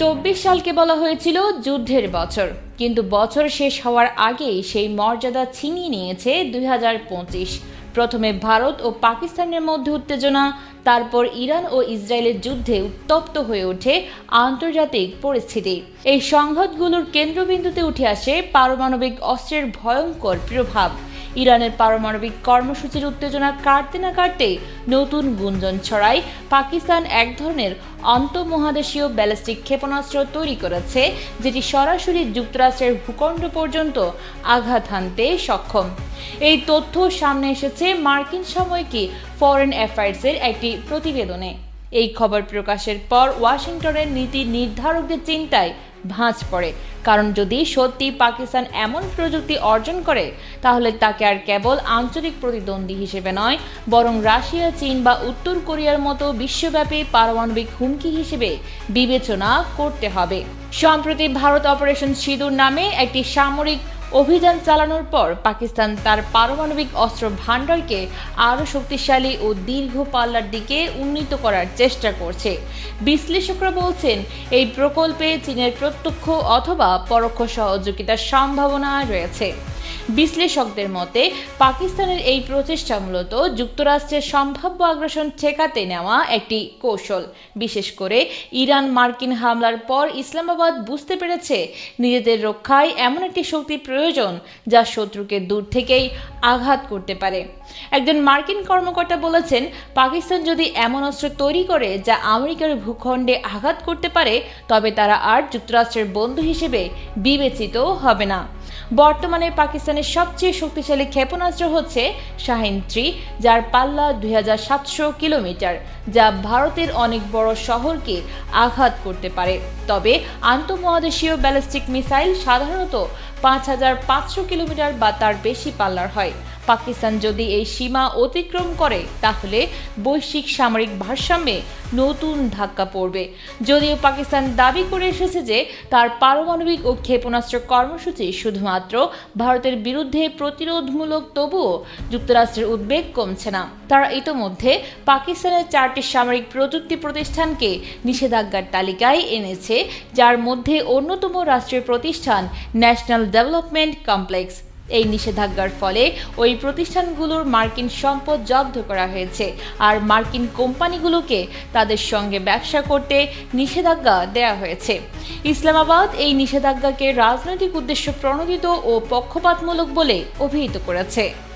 চব্বিশ সালকে বলা হয়েছিল যুদ্ধের বছর। কিন্তু বছর শেষ হওয়ার আগেই সেই মর্যাদা ছিনিয়ে নিয়েছে দুই হাজার পঁচিশ। প্রথমে ভারত ও পাকিস্তানের মধ্যে উত্তেজনা, তারপর ইরান ও ইসরায়েলের যুদ্ধে উত্তপ্ত হয়ে ওঠে আন্তর্জাতিক পরিস্থিতি। এই সংঘাতগুলোর কেন্দ্রবিন্দুতে উঠে আসে পারমাণবিক অস্ত্রের ভয়ঙ্কর প্রভাব। ইরানের পারমাণবিক কর্মসূচির উত্তেজনা কাটতে না কাটতে নতুন গুঞ্জন ছড়ায়। পাকিস্তান এক ধরনের আন্তঃমহাদেশীয় ব্যালিস্টিক ক্ষেপণাস্ত্র তৈরি করেছে, যেটি সরাসরি যুক্তরাষ্ট্রের ভূখণ্ড পর্যন্ত আঘাত হানতে সক্ষম। এই তথ্য সামনে এসেছে মার্কিন সাময়িকী ফরেন অ্যাফেয়ার্সের একটি প্রতিবেদনে। এই খবর প্রকাশের পর ওয়াশিংটনের নীতি নির্ধারকদের চিন্তায় ভাঁজ পড়ে। কারণ যদি সত্যি পাকিস্তান এমন প্রযুক্তি অর্জন করে, তাহলে তাকে আর কেবল আঞ্চলিক প্রতিদ্বন্দ্বী হিসেবে নয়, বরং রাশিয়া, চীন বা উত্তর কোরিয়ার মতো বিশ্বব্যাপী পারমাণবিক হুমকি হিসেবে বিবেচনা করতে হবে। সম্প্রতি ভারত অপারেশন সিঁদুর নামে একটি সামরিক অভিযান চালানোর পর পাকিস্তান তার পারমাণবিক অস্ত্র ভাণ্ডারকে আরও শক্তিশালী ও দীর্ঘ পাল্লার দিকে উন্নীত করার চেষ্টা করছে। বিশ্লেষকরা বলছেন, এই প্রকল্পে চীনের প্রত্যক্ষ অথবা পরোক্ষ সহযোগিতার সম্ভাবনা রয়েছে। বিশ্লেষকদের মতে, পাকিস্তানের এই প্রচেষ্টা মূলত যুক্তরাষ্ট্রের সম্ভাব্য আগ্রাসন ঠেকাতে নেওয়া একটি কৌশল। বিশেষ করে, ইরান মার্কিন হামলার পর ইসলামাবাদ বুঝতে পেরেছে, নিজেদের রক্ষায় এমন একটি শক্তি প্রয়োজন যা শত্রুকে দূর থেকেই আঘাত করতে পারে। একজন মার্কিন কর্মকর্তা বলেছেন, পাকিস্তান যদি এমন অস্ত্র তৈরি করে যা আমেরিকার ভূখণ্ডে আঘাত করতে পারে, তবে তারা আর যুক্তরাষ্ট্রের বন্ধু হিসেবে বিবেচিত হবে না। বর্তমানে পাকিস্তানের সবচেয়ে শক্তিশালী ক্ষেপণাস্ত্র হচ্ছে শাহিন থ্রি, যার পাল্লা দুই হাজার সাতশো কিলোমিটার, যা ভারতের অনেক বড় শহরকে আঘাত করতে পারে। তবে আন্তঃমহাদেশীয় ব্যালিস্টিক মিসাইল সাধারণত পাঁচ হাজার পাঁচশো কিলোমিটার বা তার বেশি পাল্লার হয়। পাকিস্তান যদি এই সীমা অতিক্রম করে, তাহলে বৈশ্বিক সামরিক ভারসাম্যে নতুন ধাক্কা পড়বে। যদিও পাকিস্তান দাবি করে এসেছে যে, তার পারমাণবিক ও ক্ষেপণাস্ত্র কর্মসূচি শুধুমাত্র ভারতের বিরুদ্ধে প্রতিরোধমূলক, তবুও যুক্তরাষ্ট্রের উদ্বেগ কমছে না। তারা ইতোমধ্যে পাকিস্তানের চারটি সামরিক প্রযুক্তি প্রতিষ্ঠানকে নিষেধাজ্ঞার তালিকায় এনেছে, যার মধ্যে অন্যতম রাষ্ট্রীয় প্রতিষ্ঠান ন্যাশনাল ডেভেলপমেন্ট কমপ্লেক্স। এই নিষেধাজ্ঞার ফলে ওই প্রতিষ্ঠানগুলোর মার্কিন সম্পদ জব্দ করা হয়েছে। আর মার্কিন কোম্পানিগুলোকে তাদের সঙ্গে ব্যবসা করতে নিষেধাজ্ঞা দেয়া হয়েছে। ইসলামাবাদ এই নিষেধাজ্ঞাকে রাজনৈতিক উদ্দেশ্য প্রণোদিত ও পক্ষপাতমূলক বলে অভিহিত করেছে।